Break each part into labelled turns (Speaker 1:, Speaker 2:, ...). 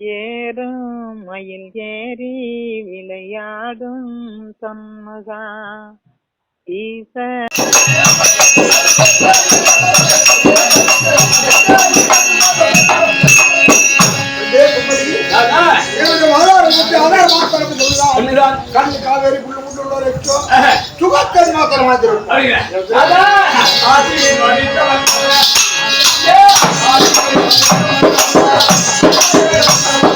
Speaker 1: ஏறும் மயில் ஏறி விளையாடும் சண்முகா. ஈச
Speaker 2: கண் காவேரி புள்ளு முள்ளோர் சுகத்தன் மாத்திரம் மாதிரி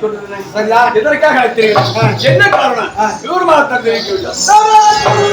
Speaker 3: கொண்டிருந்தேன் சரியா எதற்காக அழைத்தீர்கள் என்ன காரணம்? விவரமாக தான் தெரிவிக்க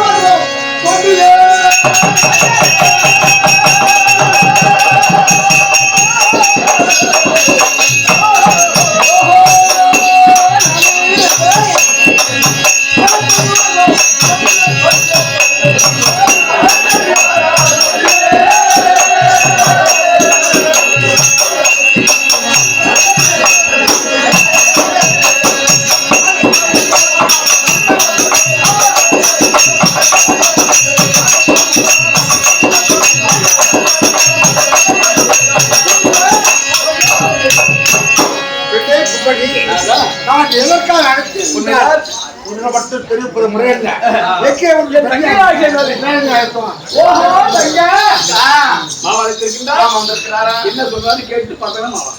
Speaker 2: தெரிவிப்பது முறையல்ல
Speaker 3: என்னது?
Speaker 2: அழைத்தோம்
Speaker 3: ஓஹோ தங்கா மாமா வந்திருக்கிறாரா என்ன சொல்றாரு கேட்டு பார்க்கலாம் மாமா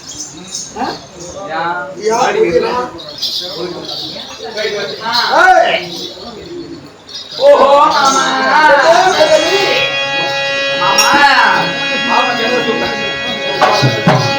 Speaker 3: ஓஹோ மாமா மாமா மாமா என்ன சொல்றாங்க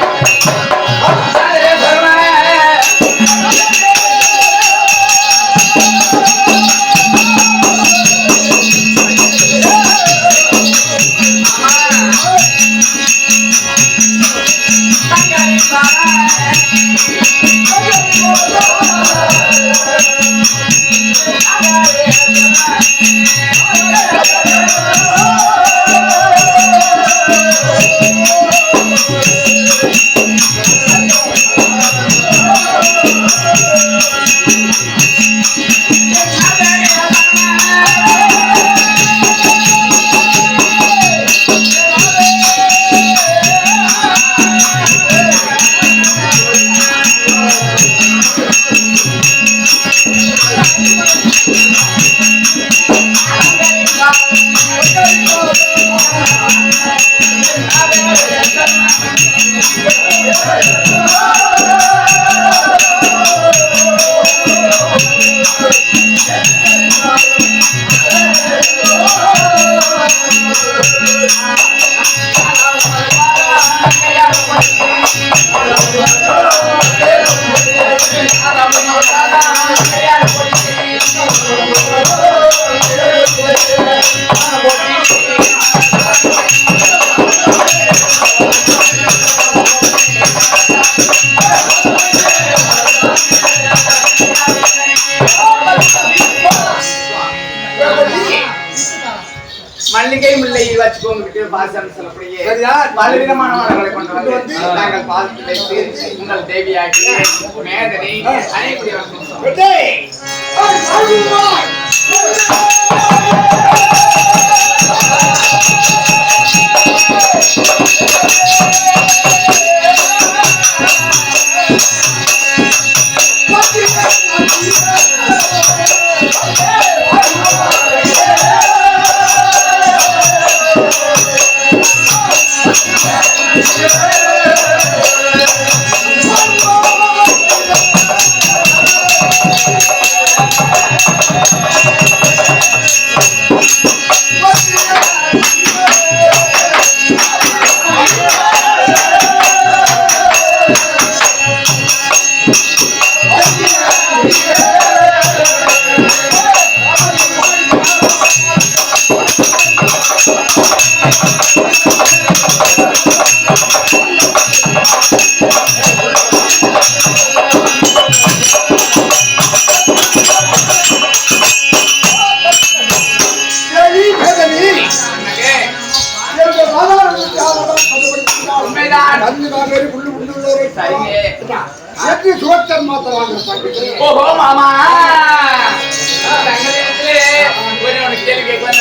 Speaker 3: வச்சுக்கோங்க பாசம் சொல்லக்கூடிய
Speaker 2: சரியா?
Speaker 3: பலவிதமான மரங்களை கொண்டு வந்து நாங்கள் பால் வைத்து உங்கள் தேவியாகி மேதனை அனைக்கூடிய
Speaker 2: ஆகுமா?
Speaker 4: கல்லு வாங்கறி புல்லு புல்லு
Speaker 3: சரிங்க.
Speaker 4: எப்படி சோத்தன் மாத்த வாங்குற தம்பிக்கு
Speaker 3: ஓஹோ மாமா கேள்வி கேட்கலாம்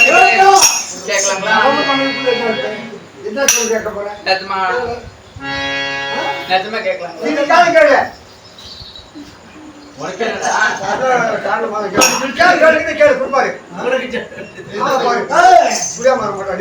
Speaker 3: கேட்கலாங்களா?
Speaker 4: என்ன சொல்லி கேட்க போற
Speaker 3: நிஜமா. நிஜமா கேட்கலாம்.
Speaker 4: நீங்க காலம் கேளு. கேளு. குடுப்பாரு புரியாம வர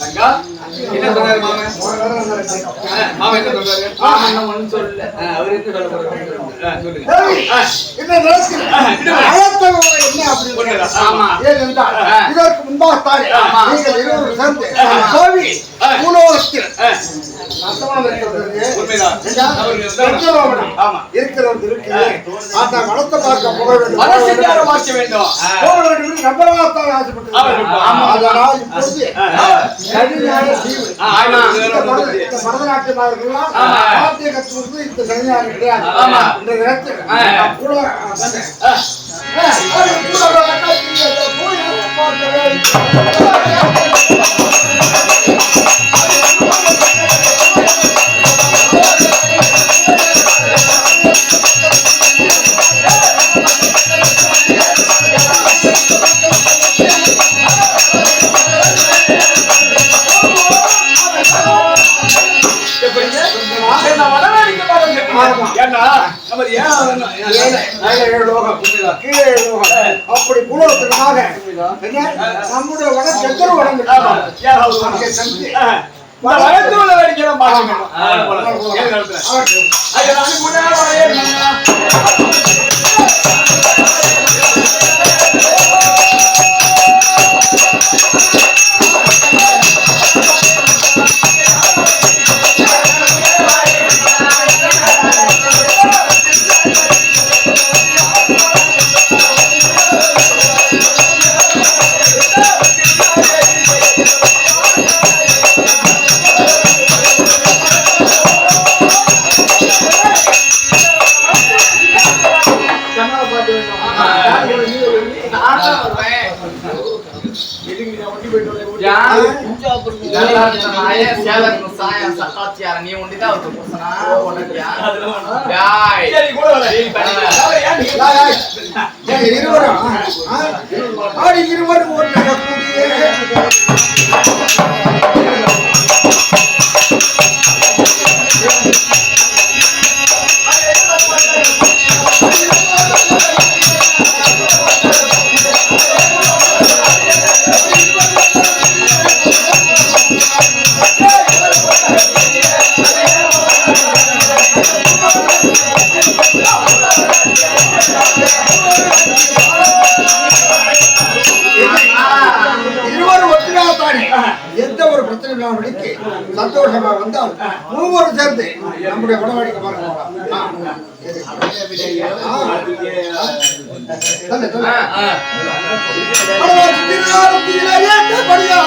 Speaker 3: 大家。என்ன சொன்னாரு மாமா? மாமா என்ன சொல்றாரு? மாமா என்ன ஒண்ணும் சொல்லல. அவர் என்ன சொல்ல போறாரு சொல்லுங்க.
Speaker 4: என்ன நடக்குது அழைத்தவங்க என்ன அப்படி
Speaker 3: ஆமா.
Speaker 4: ஏனென்றால். இதற்கு. நீங்கள் இருவரும் சேர்ந்து. கோவி பார்க்க வேண்டும். ஆசைப்பட்டு
Speaker 3: ஆ, ஆமா.
Speaker 4: இந்த சனியார் கிடையாது
Speaker 3: ஆமா.
Speaker 4: இந்த நேரத்தில். கூட
Speaker 3: ஏன்னா, நம்ம
Speaker 4: ஏழை, லோகம், கீழே ஏழு லோகம். அப்படி பூலோகத்திற்காக? நம்முடைய வடம் செந்தூர் வடம்
Speaker 3: ஆமா. ஏன் அவர்
Speaker 4: இருவரும், ஆ? ஆடி இருவரும் ஒன்றிடக்கூடிய எந்த ஒரு பிரச்சனை இல்லாமல் நடித்து சந்தோஷமா வந்தால் மூவரும் சேர்ந்து நம்முடைய உடவடிக்கை
Speaker 2: பாருங்க
Speaker 4: படியாக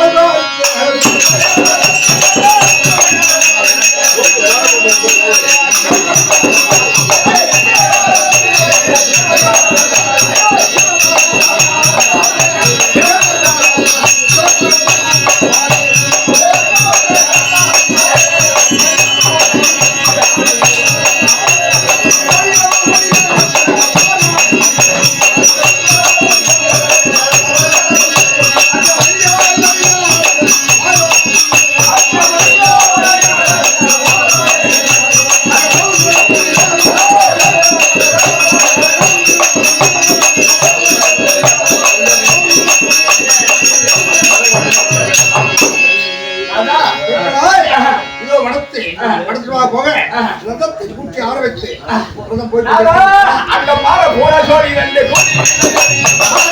Speaker 2: அந்த மாற போட சோடி ரெண்டு போட்டு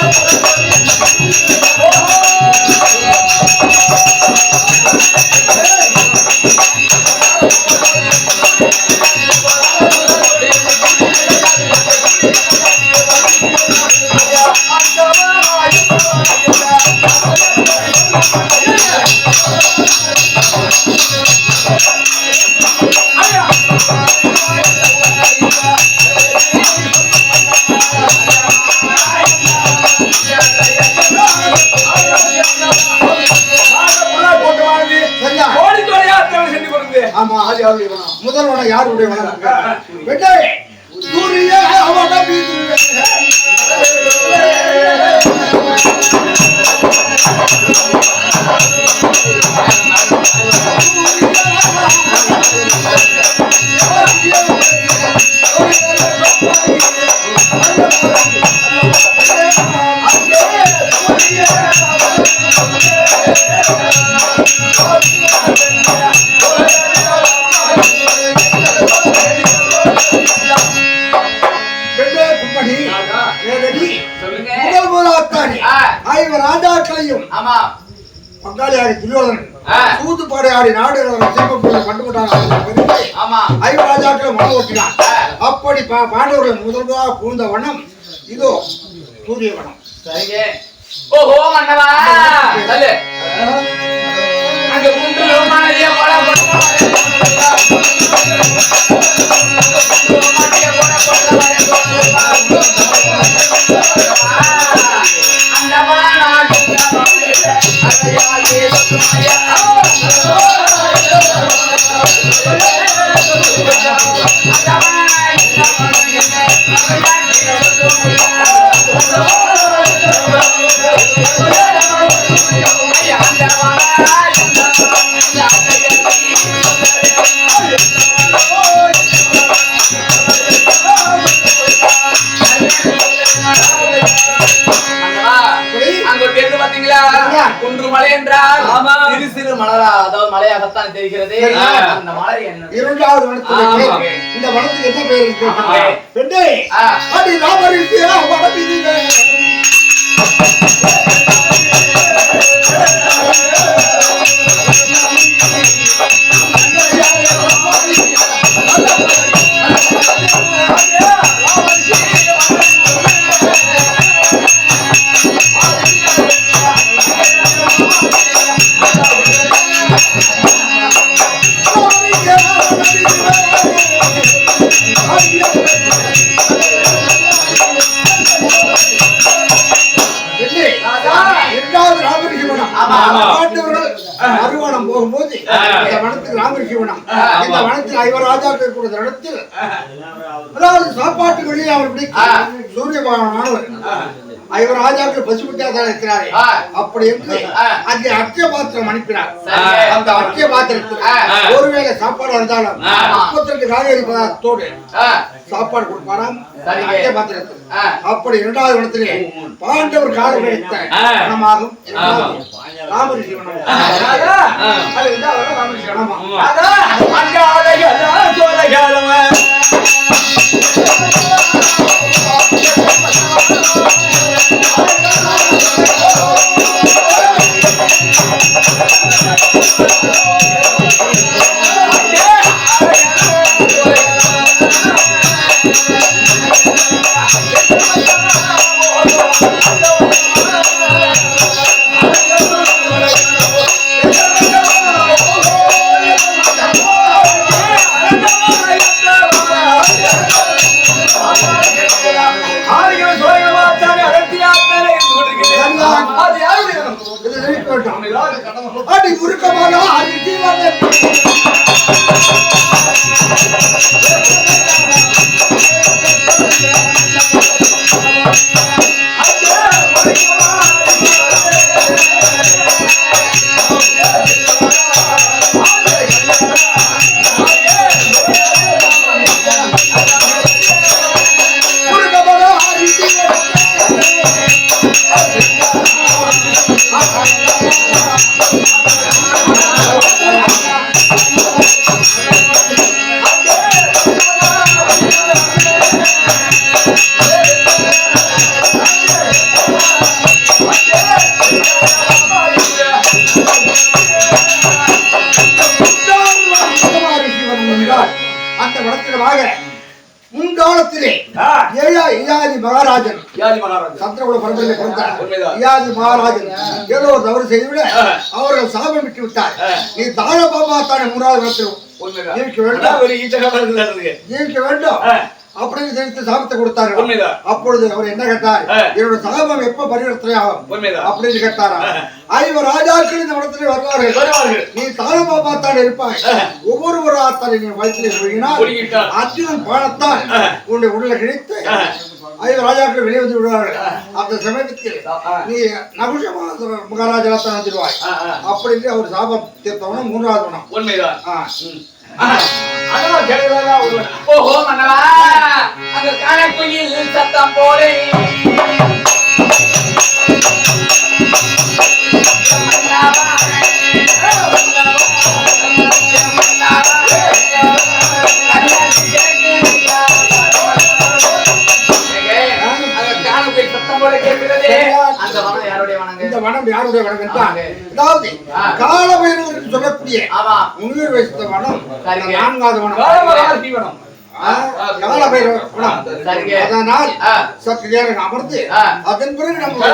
Speaker 4: ஆமா அது முதல்வன யாருடைய வனம் வெட்டே! சூரிய! ஐவர் ராஜாக்களை ஓட்டினான் அப்படி பா- பாண்டவர்கள் முதல்வதாக பூந்த வனம் இதோ சூரிய வனம்
Speaker 3: சரிங்க. ஓஹோ மன்னவா. சொல்லு அங்க மலரா அதாவது மலையாகத்தான் தெரிகிறது? அந்த மலர் என்ன
Speaker 4: இரண்டாவது வனத்துக்கு. இந்த வனத்துக்கு என்ன பேர் இருக்கு. அடி சாப்பாட்டு வெளியே அவர் பிடிக்க
Speaker 3: ஆ.
Speaker 4: சூரிய பகவானவர் ஐவர் ராஜாக்கள் பசுபட்டியாக இருக்கிறாரே. அப்படி என்று. அங்கே அக்கிய பாத்திரம் அனுப்பினார். அந்த அக்கிய பாத்திரத்தில். ஒருவேளை சாப்பாடு இருந்தாலும்
Speaker 3: ஆ.
Speaker 4: முப்பத்தி ரெண்டு காய்கறி பதார்த்தத்தோடு சாப்பாடு கொடுப்பாராம். அக்கிய பாத்திரத்தில். அப்படி இரண்டாவது இடத்திலே பாண்டவர் காலம் கிடைத்த
Speaker 2: ஆ.
Speaker 4: வனமாகும் இரண்டாவது சந்திரகுல பரம்பரையில பிறந்த மகாராஜன் ஏதோ ஒரு தவறு செய்துவிட. அவர்கள் சாபம் விட்டு விட்டார். நீ தாழ பாபா தானே இடத்தில்
Speaker 2: உண்மைதான்
Speaker 4: இருக்க வேண்டும். அப்படின்னு தெரிவித்து சாபத்தை
Speaker 2: உண்மைதான்.
Speaker 4: அப்பொழுது அவர் என்ன கேட்டார். என்னோட சாபம் எப்ப பரிவர்த்தனை ஆகும். அப்படின்னு கேட்டாரா. ஐவர் ராஜாக்கள் இந்த இடத்துல வருவார்கள்
Speaker 2: வருவார்கள்.
Speaker 4: நீ தாழமா பார்த்தால் இருப்பாய்
Speaker 2: ஆ.
Speaker 4: ஒவ்வொரு ஆத்தாரை நீ வயிற்றிலே
Speaker 2: ஒழுகிட்டால்.
Speaker 4: அர்ஜுனன் பாடத்தால். உன்னுடைய உடலை கிழித்து ஐவர் ராஜாக்கள் வெளியே வந்து விடுவார்கள். அந்த சமயத்தில். நீ நகுஷ மகாராஜா தான் வந்துடுவாய்
Speaker 2: ஆ.
Speaker 4: அப்படின்னு அவர் சாபம் தீர்த்தவனும் மூன்றாவது குணம்
Speaker 2: உண்மைதான்.
Speaker 3: ஓஹோ மன்னவா சத்தம் போலே சத்தம் போல வனம் யாருடைய
Speaker 4: வனம் என்றால். அதாவது. காலபைரவர் என்று சொல்லக்கூடிய முனிவர் வைத்த வனம். நான்காவது வனம். அதனால். சற்று நேரம் அமர்ந்து. அதன் பிறகு நம்ம